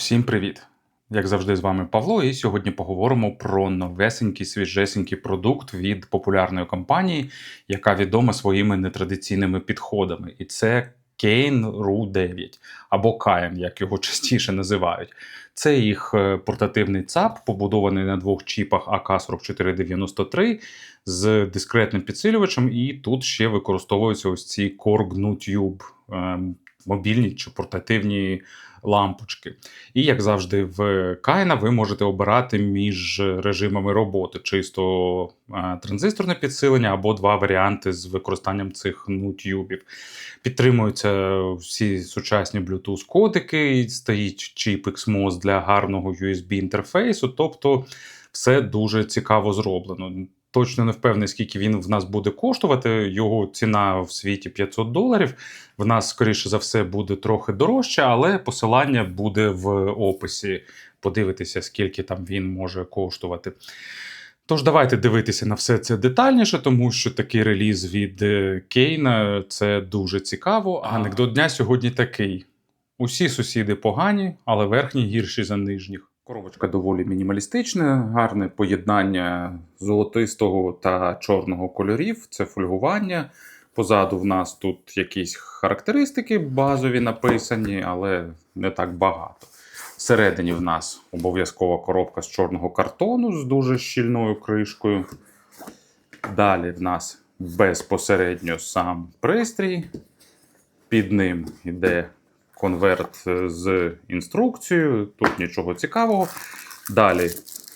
Всім привіт! Як завжди, з вами Павло, і сьогодні поговоримо про новесенький свіжесенький продукт від популярної компанії, яка відома своїми нетрадиційними підходами. І це RU 9 або Kayan, як його частіше називають. Це їх е, портативний ЦАП, побудований на двох чіпах AK-4493 з дискретним підсилювачем, і тут ще використовуються ось ці Core GNU Tube, ем, мобільні чи портативні лампочки. І, як завжди, в Кайна ви можете обирати між режимами роботи: чисто е, транзисторне підсилення або два варіанти з використанням цих нутюбів. Підтримуються всі сучасні Bluetooth-кодики, стоїть чіп XMOS для гарного USB-інтерфейсу, тобто все дуже цікаво зроблено. Точно не впевнений, скільки він в нас буде коштувати. Його ціна в світі 500 доларів. В нас, скоріше за все, буде трохи дорожче, але посилання буде в описі. Подивитися, скільки там він може коштувати. Тож, давайте дивитися на все це детальніше, тому що такий реліз від е, Кейна це дуже цікаво. А анекдот дня сьогодні такий: усі сусіди погані, але верхні гірші за нижніх. Коробочка доволі мінімалістична, гарне поєднання золотистого та чорного кольорів. Це фольгування. Позаду в нас тут якісь характеристики базові написані, але не так багато. Всередині в нас обов'язкова коробка з чорного картону з дуже щільною кришкою. Далі в нас безпосередньо сам пристрій. Під ним йде конверт з інструкцією. Тут нічого цікавого. Далі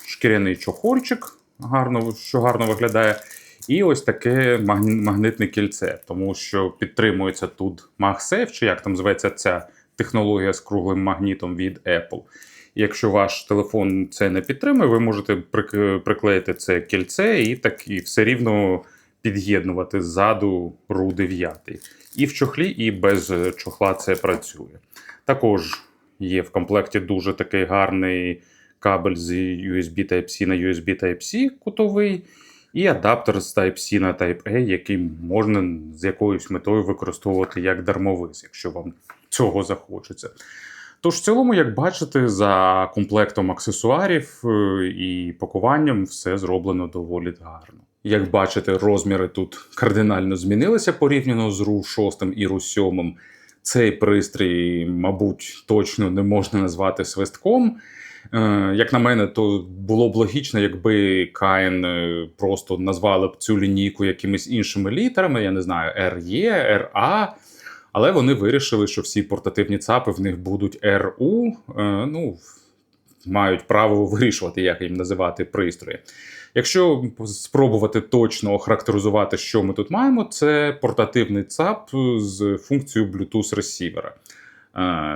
шкіряний чохольчик, гарно, що гарно виглядає. І ось таке магнитне кільце, тому що підтримується тут MagSafe, чи як там зветься ця технологія з круглим магнітом від Apple. Якщо ваш телефон це не підтримує, ви можете приклеїти це кільце і так і все рівно під'єднувати ззаду RU 9. І в чохлі, і без чохла це працює. Також є в комплекті дуже такий гарний кабель з USB Type-C на USB Type-C кутовий. І адаптер з Type-C на Type-A, який можна з якоюсь метою використовувати як дармовис, якщо вам цього захочеться. Тож, в цілому, як бачите, за комплектом аксесуарів е, і пакуванням все зроблено доволі гарно. Як бачите, розміри тут кардинально змінилися порівняно з RU 6 і RU 7. Цей пристрій, мабуть, точно не можна назвати свистком. Е, як на мене, то було б логічно, якби Каїн е, просто назвали б цю лінійку якимись іншими літерами, я не знаю, RE, RA. Але вони вирішили, що всі портативні ЦАПи в них будуть RU. Е, ну, мають право вирішувати, як їм називати пристрої. Якщо спробувати точно охарактеризувати, що ми тут маємо, це портативний ЦАП з функцією Bluetooth ресівера,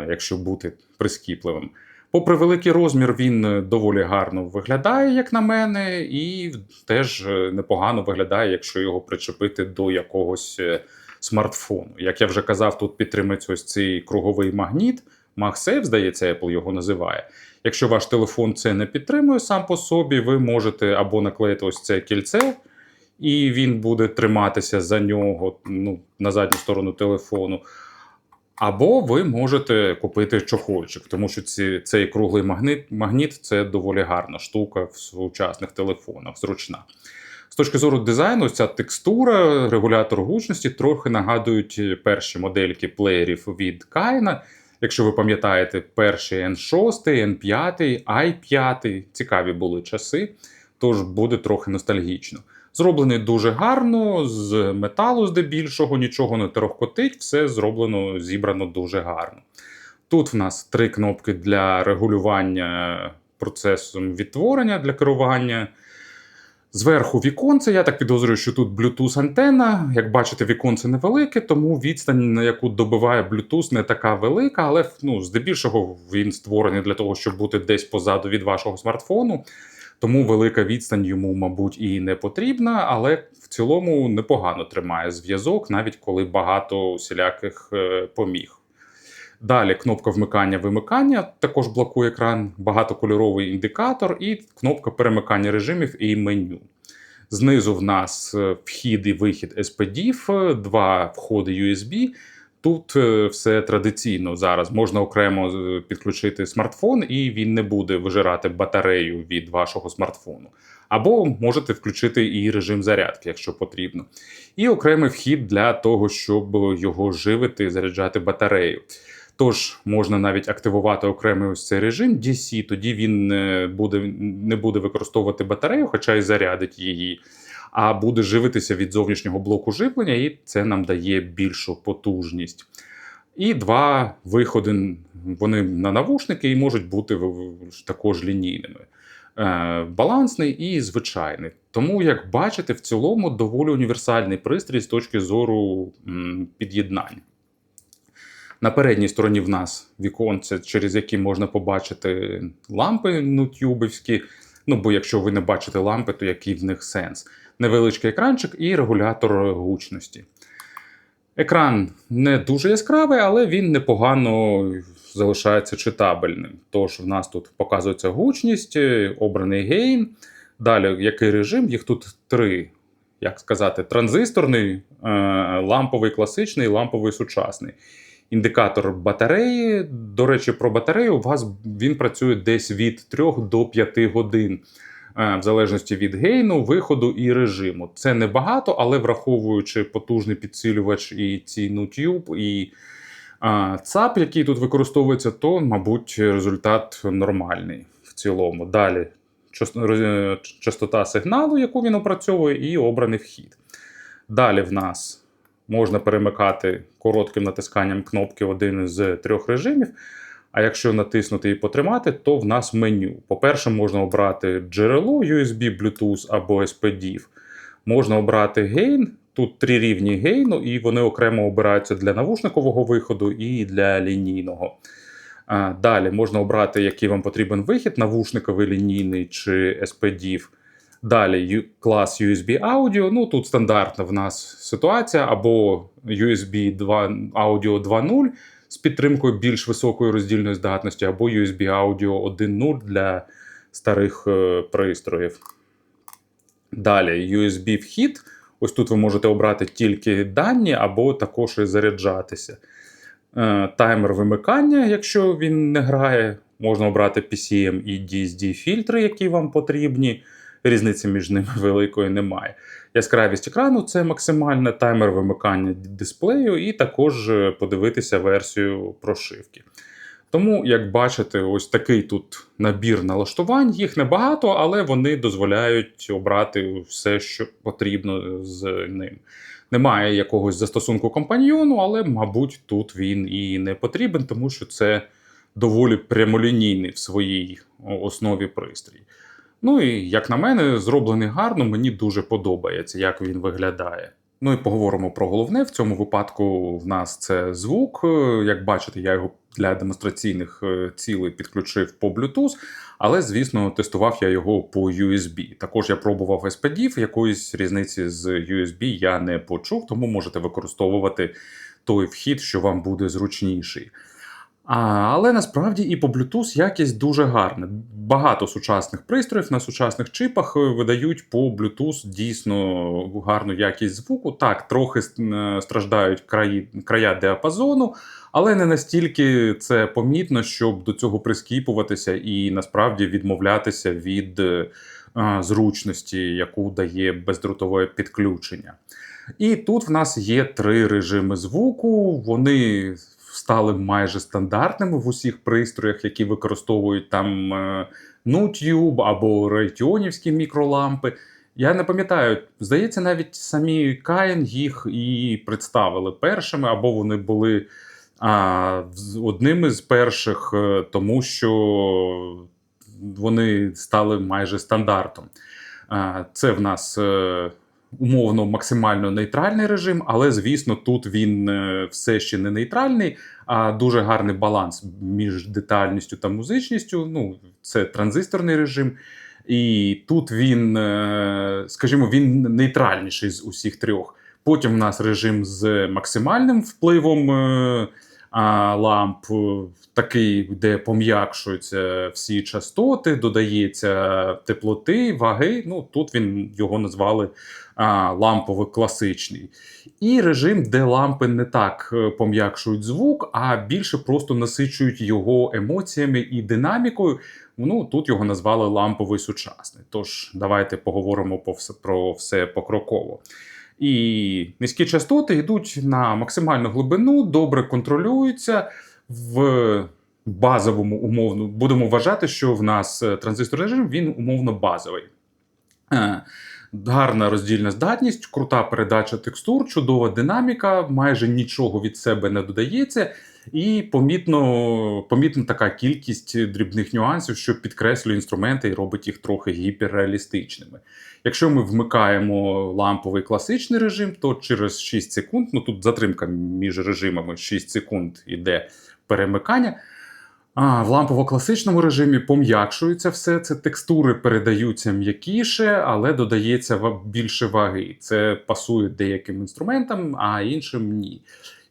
якщо бути прискіпливим. Попри великий розмір, він доволі гарно виглядає, як на мене, і теж непогано виглядає, якщо його причепити до якогось е, смартфону. Як я вже казав, тут підтримується ось цей круговий магніт. MagSafe, здається, Apple його називає. Якщо ваш телефон це не підтримує сам по собі, ви можете або наклеїти ось це кільце, і він буде триматися за нього ну, на задню сторону телефону. Або ви можете купити чохольчик, тому що ці, цей круглий магніт магніт це доволі гарна штука в сучасних телефонах, зручна. З точки зору дизайну, ця текстура, регулятор гучності трохи нагадують перші модельки плеєрів від Кайна. Якщо ви пам'ятаєте, перший N6, N5, i5, цікаві були часи, тож буде трохи ностальгічно. Зроблений дуже гарно, з металу, здебільшого, нічого не торохкотить, все зроблено, зібрано дуже гарно. Тут в нас три кнопки для регулювання процесом відтворення для керування. Зверху віконце, я так підозрюю, що тут Bluetooth антенна. Як бачите, віконце невелике, тому відстань, на яку добиває Bluetooth, не така велика, але ну, здебільшого він створений для того, щоб бути десь позаду від вашого смартфону. Тому велика відстань йому, мабуть, і не потрібна, але в цілому непогано тримає зв'язок, навіть коли багато усіляких е, поміг. Далі кнопка вмикання-вимикання, також блокує екран, багатокольоровий індикатор і кнопка перемикання режимів і меню. Знизу в нас е, вхід і вихід SPDIF, два входи USB Тут е, все традиційно зараз. Можна окремо е, підключити смартфон, і він не буде вижирати батарею від вашого смартфону. Або можете включити і режим зарядки, якщо потрібно. І окремий вхід для того, щоб його живити, заряджати батарею. Тож можна навіть активувати окремий ось цей режим DC, тоді він е, буде, не буде використовувати батарею, хоча й зарядить її, а буде живитися від зовнішнього блоку живлення, і це нам дає більшу потужність. І два виходи вони на навушники і можуть бути також лінійними. Е, Балансний і звичайний. Тому, як бачите, в цілому доволі універсальний пристрій з точки зору під'єднання. На передній стороні в нас віконце, через які можна побачити лампи нутюбівські. Ну, бо якщо ви не бачите лампи, то який в них сенс? Невеличкий екранчик і регулятор гучності. Екран не дуже яскравий, але він непогано залишається читабельним. Тож в нас тут показується гучність, е, обраний гейн. Далі, який режим? Їх тут три. Як сказати, транзисторний, е, ламповий класичний, ламповий сучасний. Індикатор батареї. До речі, про батарею у вас він працює десь від 3 до 5 годин, е, в залежності від гейну, виходу і режиму. Це небагато, але враховуючи потужний підсилювач і ціну тюб, і ЦАП, який тут використовується, то, мабуть, результат нормальний в цілому. Далі частота сигналу, яку він опрацьовує, і обраний вхід. Далі в нас можна перемикати коротким натисканням кнопки один з трьох режимів. А якщо натиснути і потримати, то в нас меню. По-перше, можна обрати джерело USB, Bluetooth або SPDIF. Можна обрати гейн. Тут три рівні гейну, і вони окремо обираються для навушникового виходу і для лінійного. Далі можна обрати, який вам потрібен вихід, навушниковий лінійний чи SPDIF. Далі клас USB Audio. Ну тут стандартна в нас ситуація, або USB 2, Audio 2.0 з підтримкою більш високої роздільної здатності, або USB Audio 1.0 для старих е, пристроїв. Далі USB вхід. Ось тут ви можете обрати тільки дані, або також і заряджатися. Е, Таймер вимикання, якщо він не грає, можна обрати PCM і DSD фільтри, які вам потрібні. Різниці між ними великої немає. Яскравість екрану це максимальне таймер вимикання дисплею, і також е, подивитися версію прошивки. Тому, як бачите, ось такий тут набір налаштувань. Їх небагато, але вони дозволяють обрати все, що потрібно з ним. Немає якогось застосунку компаньйону, але, мабуть, тут він і не потрібен, тому що це доволі прямолінійний в своїй основі пристрій. Ну і як на мене, зроблений гарно, мені дуже подобається, як він виглядає. Ну і поговоримо про головне. В цьому випадку в нас це звук. Е, Як бачите, я його для демонстраційних е, цілей підключив по Bluetooth, але, звісно, тестував я його по USB. Також я пробував SPDIF, якоїсь різниці з USB я не почув, тому можете використовувати той вхід, що вам буде зручніший. А, але насправді і по Bluetooth якість дуже гарна. Багато сучасних пристроїв на сучасних чипах е, видають по Bluetooth дійсно гарну якість звуку. Так, трохи страждають краї, края діапазону, але не настільки це помітно, щоб до цього прискіпуватися і насправді відмовлятися від е, зручності, яку дає бездротове підключення. І тут в нас є три режими звуку. Вони стали майже стандартними в усіх пристроях, які використовують там е, Nutube або рейтіонівські мікролампи. Я не пам'ятаю, здається, навіть самі Каїн їх і представили першими, або вони були а, одними з перших, е, тому що вони стали майже стандартом. А, Це в нас е, умовно максимально нейтральний режим, але звісно, тут він е, все ще не нейтральний, а дуже гарний баланс між детальністю та музичністю. Ну, це транзисторний режим. І тут він, е, скажімо, він нейтральніший з усіх трьох. Потім в нас режим з максимальним впливом е, ламп е, такий, де пом'якшуються всі частоти, додається теплоти, ваги. Ну, тут він його назвали ламповий класичний. І режим, де лампи не так е, пом'якшують звук, а більше просто насичують його емоціями і динамікою. Ну, тут його назвали ламповий сучасний. Тож давайте поговоримо про все покроково. І низькі частоти йдуть на максимальну глибину, добре контролюються в базовому умовно. Будемо вважати, що в нас е, транзисторний режим він умовно базовий. Е, Гарна роздільна здатність, крута передача текстур, чудова динаміка, майже нічого від себе не додається, і помітно, помітна така кількість дрібних нюансів, що підкреслює інструменти і робить їх трохи гіперреалістичними. Якщо ми вмикаємо ламповий класичний режим, то через 6 секунд, ну тут затримка між режимами 6 секунд іде перемикання. А, в лампово-класичному режимі пом'якшується все це, текстури передаються м'якіше, але додається більше ваги. Це пасує деяким інструментам, а іншим ні.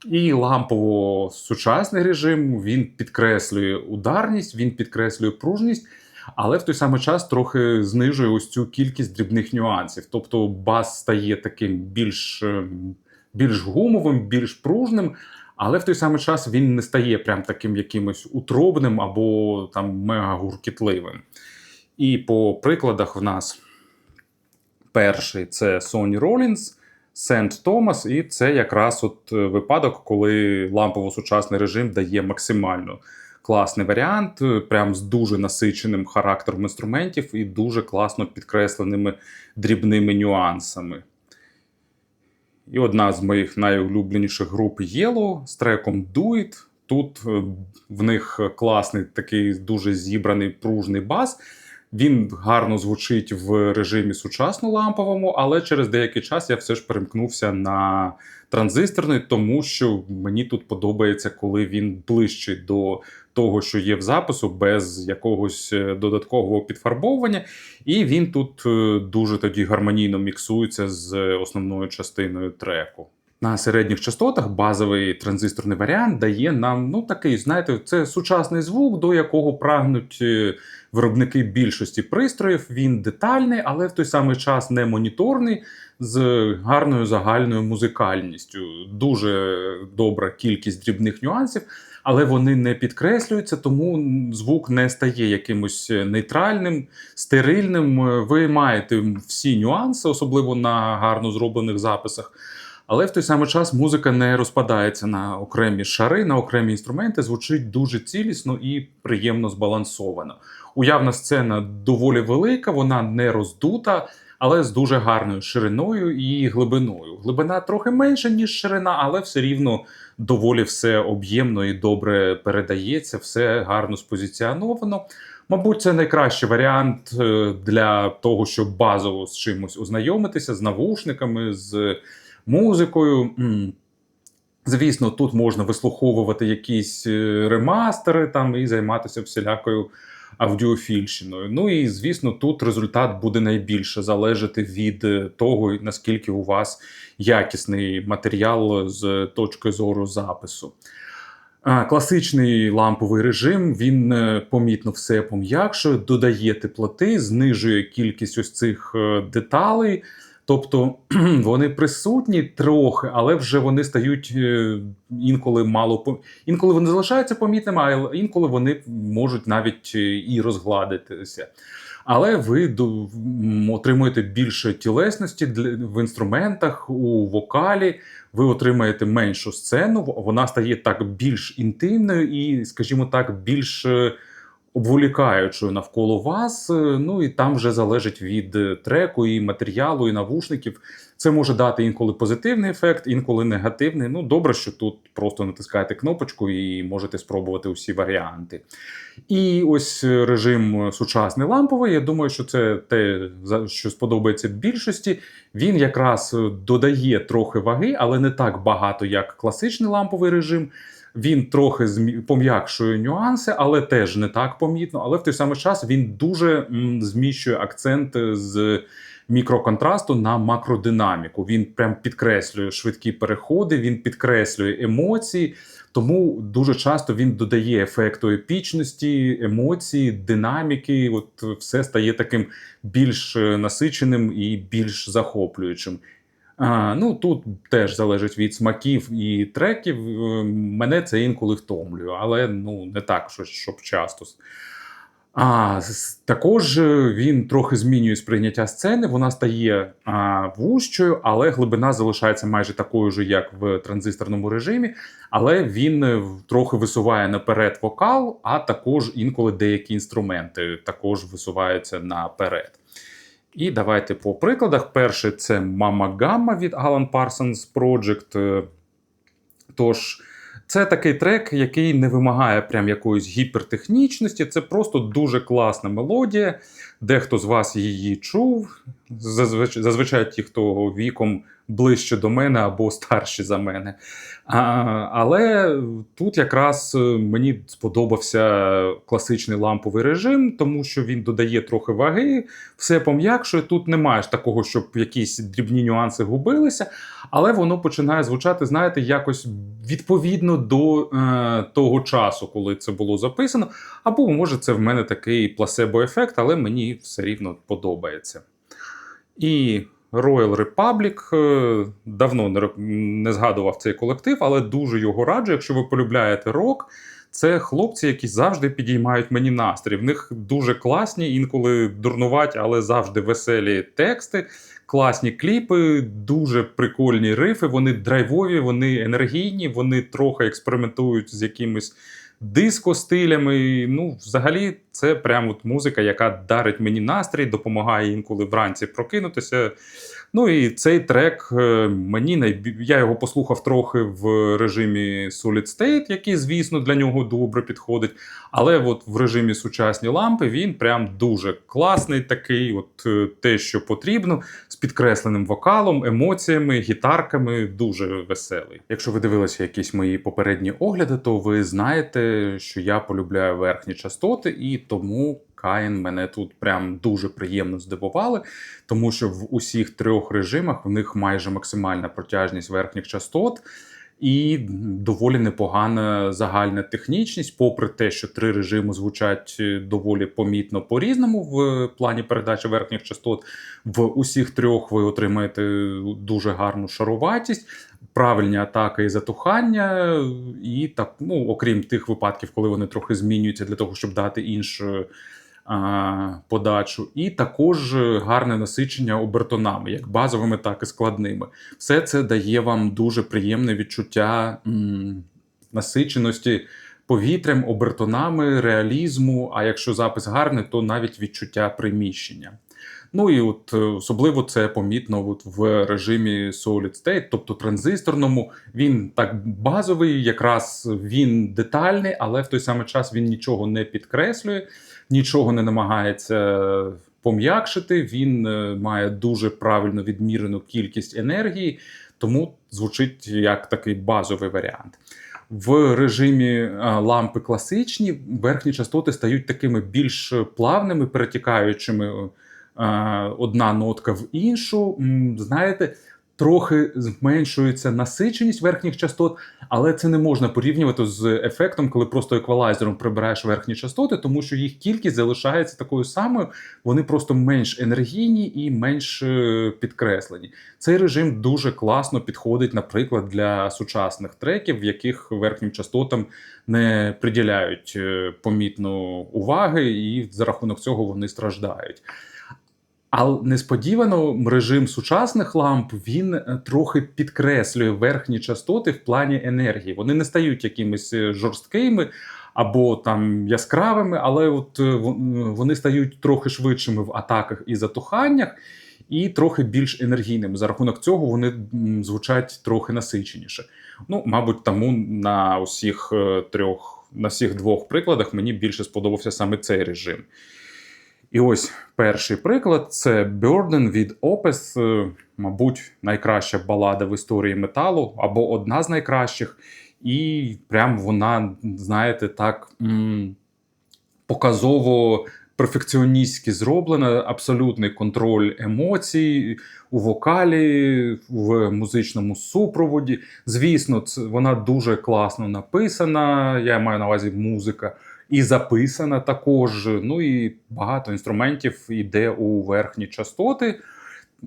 І лампово-сучасний режим він підкреслює ударність, він підкреслює пружність, але в той самий час трохи знижує ось цю кількість дрібних нюансів. Тобто бас стає таким більш, ем, більш гумовим, більш пружним. Але в той самий час він не стає прям таким якимось утробним або там мега гуркітливим. І по прикладах в нас перший це Sony Rollins, Сент Томас, і це якраз от е, випадок, коли лампово-сучасний режим дає максимально класний варіант, е, прям з дуже насиченим характером інструментів і дуже класно підкресленими дрібними нюансами. І одна з моїх найулюбленіших груп Yellow з треком Do. Тут е, в них класний такий дуже зібраний пружний бас. Він гарно звучить в режимі сучасно ламповому, але через деякий час я все ж перемкнувся на транзисторний, тому що мені тут подобається, коли він ближчий до того, що є в запису, без якогось е, додаткового підфарбовування. І він тут е, дуже тоді гармонійно міксується з основною частиною треку. На середніх частотах базовий транзисторний варіант дає нам ну такий, знаєте, це сучасний звук, до якого прагнуть е, виробники більшості пристроїв. Він детальний, але в той самий час не моніторний, з гарною загальною музикальністю. Дуже добра кількість дрібних нюансів, але вони не підкреслюються, тому звук не стає якимось нейтральним, стерильним. Ви маєте всі нюанси, особливо на гарно зроблених записах. Але в той самий час музика не розпадається на окремі шари, на окремі інструменти, звучить дуже цілісно і приємно збалансовано. Уявна сцена доволі велика, вона не роздута, але з дуже гарною шириною і глибиною. Глибина трохи менша, ніж ширина, але все рівно доволі все об'ємно і добре передається, все гарно спозиціоновано. Мабуть, це найкращий варіант е, для того, щоб базово з чимось ознайомитися, з навушниками, з музикою. Звісно, тут можна вислуховувати якісь е, ремастери там і займатися всілякою аудіофільщиною. Ну і звісно, тут результат буде найбільше залежати від е, того, наскільки у вас якісний матеріал з точки зору запису. Класичний ламповий режим він е, помітно все пом'якшує, додає теплоти, знижує кількість ось цих деталей. Тобто вони присутні трохи, але вже вони стають е, інколи мало інколи вони залишаються помітними, а інколи вони можуть навіть е, і розгладитися. Але ви отримуєте більше тілесності в інструментах, у вокалі. Ви отримаєте меншу сцену, вона стає так більш інтимною і, скажімо так, більш е, обволікаючою навколо вас. Е, Ну і там вже залежить від е, треку, і матеріалу, і навушників. Це може дати інколи позитивний ефект, інколи негативний. Ну, добре, що тут просто натискаєте кнопочку і можете спробувати усі варіанти. І ось е, режим сучасний ламповий. Я думаю, що це те, що сподобається більшості. Він якраз додає трохи ваги, але не так багато, як класичний ламповий режим. Він трохи пом'якшує нюанси, але теж не так помітно. Але в той самий час він дуже зміщує акцент з мікроконтрасту на макродинаміку. Він прям підкреслює швидкі переходи, він підкреслює емоції. Тому дуже часто він додає ефекту епічності, емоції, динаміки. От все стає таким більш е, насиченим і більш захоплюючим. А, ну тут теж залежить від смаків і треків. Е, Мене це інколи втомлює, але ну не так, що, щоб часто. А також е, він трохи змінює сприйняття сцени. Вона стає а, вужчою, але глибина залишається майже такою ж, як в транзисторному режимі. Але він е, трохи висуває наперед вокал, а також інколи деякі інструменти також висуваються наперед. І давайте по прикладах. Перший це Мама Гамма від Alan Parsons Project. Е, Тож, це такий трек, який не вимагає прям якоїсь гіпертехнічності. Це просто дуже класна мелодія. Дехто з вас її чув. Зазвичай, зазвичай ті, хто віком ближче до мене або старші за мене. А, але тут якраз е, мені сподобався класичний ламповий режим, тому що він додає трохи ваги, все пом'якшує. Тут немає такого, щоб якісь дрібні нюанси губилися, але воно починає звучати, знаєте, якось відповідно до е, того часу, коли це було записано. Або може це в мене такий пласебо-ефект, але мені все рівно подобається. І Royal Republic е, давно не, згадував цей колектив, але дуже його раджу. Якщо ви полюбляєте рок, це хлопці, які завжди підіймають мені настрій. В них дуже класні, інколи дурнуваті, але завжди веселі тексти, класні кліпи, дуже прикольні рифи. Вони драйвові, вони енергійні, вони трохи експериментують з якимись диско-стилями. Ну, взагалі, це прям от музика, яка дарить мені настрій, допомагає інколи вранці прокинутися. Ну і цей трек е, мені найбі... я його послухав трохи в режимі Solid State, який, звісно, для нього добре підходить. Але от в режимі сучасні лампи він прям дуже класний, такий, от е, те, що потрібно, з підкресленим вокалом, емоціями, гітарками, дуже веселий. Якщо ви дивилися якісь мої попередні огляди, то ви знаєте, що я полюбляю верхні частоти, і тому Каїн мене тут прям дуже приємно здивували, тому що в усіх трьох режимах в них майже максимальна протяжність верхніх частот. І доволі непогана загальна технічність, попри те, що три режими звучать е, доволі помітно по-різному в плані передачі верхніх частот. В усіх трьох ви отримаєте дуже гарну шаруватість, правильні атаки і затухання, і так, ну, окрім тих випадків, коли вони трохи змінюються для того, щоб дати іншу подачу, і також гарне насичення обертонами, як базовими, так і складними. Все це дає вам дуже приємне відчуття насиченості повітрям, обертонами, реалізму. А якщо запис гарний, то навіть відчуття приміщення. Ну і от е, особливо це помітно от в режимі Solid State, тобто транзисторному. Він так базовий, якраз він детальний, але в той самий час він нічого не підкреслює, нічого не намагається пом'якшити. Він е, має дуже правильно відмірену кількість енергії, тому звучить як такий базовий варіант. В режимі е, лампи класичні верхні частоти стають такими більш плавними, перетікаючими е, одна нотка в іншу. Знаєте, трохи зменшується насиченість верхніх частот, але це не можна порівнювати з ефектом, коли просто еквалайзером прибираєш верхні частоти, тому що їх кількість залишається такою самою. Вони просто менш енергійні і менш е, підкреслені. Цей режим дуже класно підходить, наприклад, для сучасних треків, в яких верхнім частотам не приділяють е, помітно уваги, і за рахунок цього вони страждають. Але несподівано режим сучасних ламп він е, трохи підкреслює верхні частоти в плані енергії. Вони не стають якимись е, жорсткими або там яскравими, але от е, вони стають трохи швидшими в атаках і затуханнях, і трохи більш енергійними. За рахунок цього вони звучать трохи насиченіше. Ну, мабуть, тому на усіх трьох, на всіх двох прикладах мені більше сподобався саме цей режим. І ось перший приклад це Burden від Opus, е, мабуть, найкраща балада в історії металу, або одна з найкращих. І прям вона, знаєте, так показово перфекціоністськи зроблена, абсолютний контроль емоцій у вокалі, в музичному супроводі. Звісно, це, вона дуже класно написана. Я маю на увазі музика. І записана також. Ну і багато інструментів йде у верхні частоти.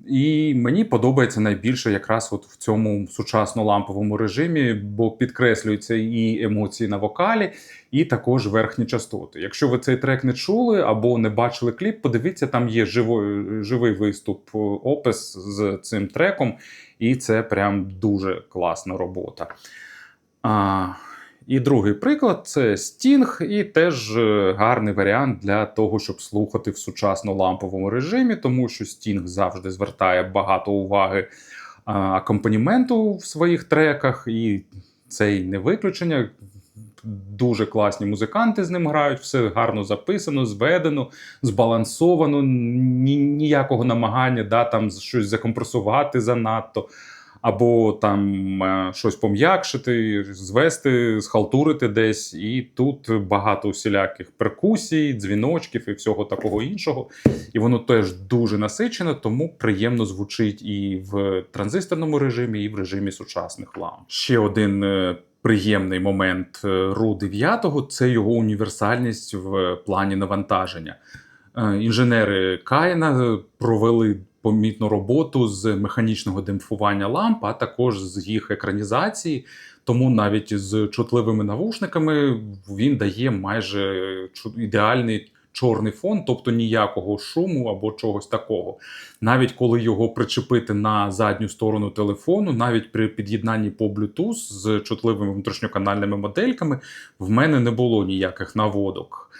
І мені подобається найбільше якраз от в цьому сучасно ламповому режимі, бо підкреслюються і емоції на вокалі, і також верхні частоти. Якщо ви цей трек не чули або не бачили кліп, подивіться, там є живий, живий виступ, опис з цим треком, і це прям дуже класна робота. А, і другий приклад це Sting, і теж е, гарний варіант для того, щоб слухати в сучасно ламповому режимі, тому що Sting завжди звертає багато уваги акомпаніменту в своїх треках, і це й не виключення. Дуже класні музиканти з ним грають, все гарно записано, зведено, збалансовано, ні, ніякого намагання да, там щось закомпресувати занадто або там е, щось пом'якшити, звести, схалтурити десь. І тут багато усіляких перкусій, дзвіночків і всього такого іншого. І воно теж дуже насичене, тому приємно звучить і в транзисторному режимі, і в режимі сучасних ламп. Ще один. е, Приємний момент е, RU 9 це його універсальність в плані навантаження. Інженери Каїна провели помітну роботу з механічного демпфування ламп, а також з їх екранізації. Тому навіть з чутливими навушниками він дає майже ідеальний чорний фон, тобто ніякого шуму або чогось такого. Навіть коли його причепити на задню сторону телефону, навіть при під'єднанні по Bluetooth з чутливими внутрішньоканальними модельками, в мене не було ніяких наводок.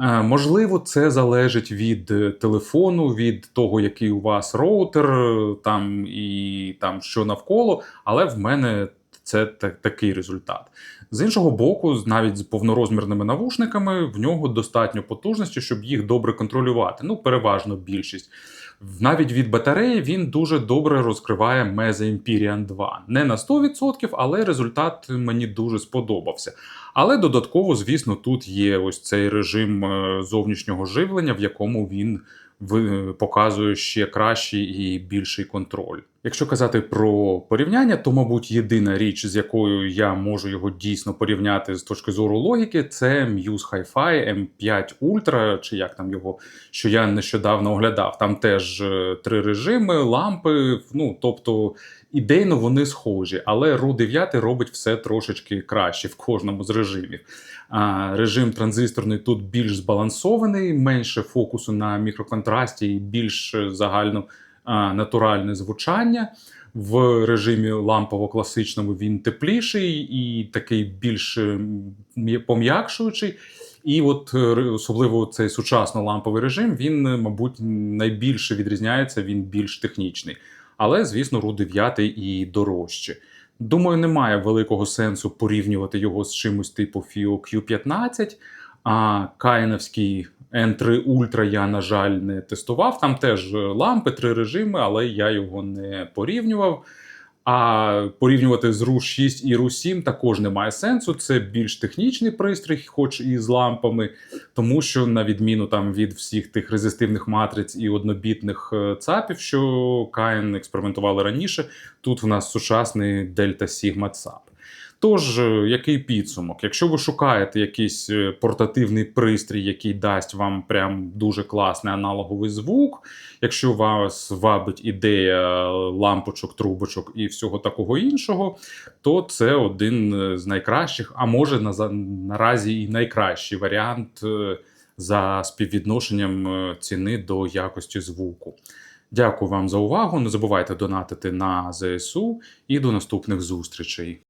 Е, Можливо, це залежить від е, телефону, від того, який у вас роутер, е, там і там що навколо, але в мене це та- такий результат. З іншого боку, навіть з повнорозмірними навушниками в нього достатньо потужності, щоб їх добре контролювати. Ну, переважно більшість. Навіть від батареї він дуже добре розкриває Meza Empyrean 2. Не на 100%, але результат мені дуже сподобався. Але додатково, звісно, тут є ось цей режим е, зовнішнього живлення, в якому він показує ще кращий і більший контроль. Якщо казати про порівняння, то, мабуть, єдина річ, з якою я можу його дійсно порівняти з точки зору логіки, це Muse Hi-Fi M5 Ultra, чи як там його, що я нещодавно оглядав. Там теж е, три режими, лампи. Ну тобто ідейно вони схожі, але RU 9 робить все трошечки краще в кожному з режимів. А, режим транзисторний тут більш збалансований, менше фокусу на мікроконтрасті і більш е, загально а, натуральне звучання. В режимі лампово-класичному він тепліший і такий більш е, пом'якшуючий. І от е, особливо цей сучасно ламповий режим, він, мабуть, найбільше відрізняється, він більш технічний. Але, звісно, ру 9 і дорожче. Думаю, немає великого сенсу порівнювати його з чимось типу FIO Q15, а Каїновський N3 Ultra я, на жаль, не тестував. Там теж е, лампи, три режими, але я його не порівнював. А порівнювати з RU 6 і RU 7 також немає сенсу. Це більш технічний пристрій, хоч і з лампами, тому що, на відміну там від всіх тих резистивних матриць і однобітних е, ЦАПів, що Каїн експериментували раніше, тут в нас сучасний Дельта Сігма ЦАП. Тож, е, який підсумок? Якщо ви шукаєте якийсь е, портативний пристрій, який дасть вам прям дуже класний аналоговий звук, якщо вас вабить ідея лампочок, трубочок і всього такого іншого, то це один е, з найкращих, а може на, наразі і найкращий варіант за співвідношенням ціни до якості звуку. Дякую вам за увагу. Не забувайте донатити на ЗСУ і до наступних зустрічей.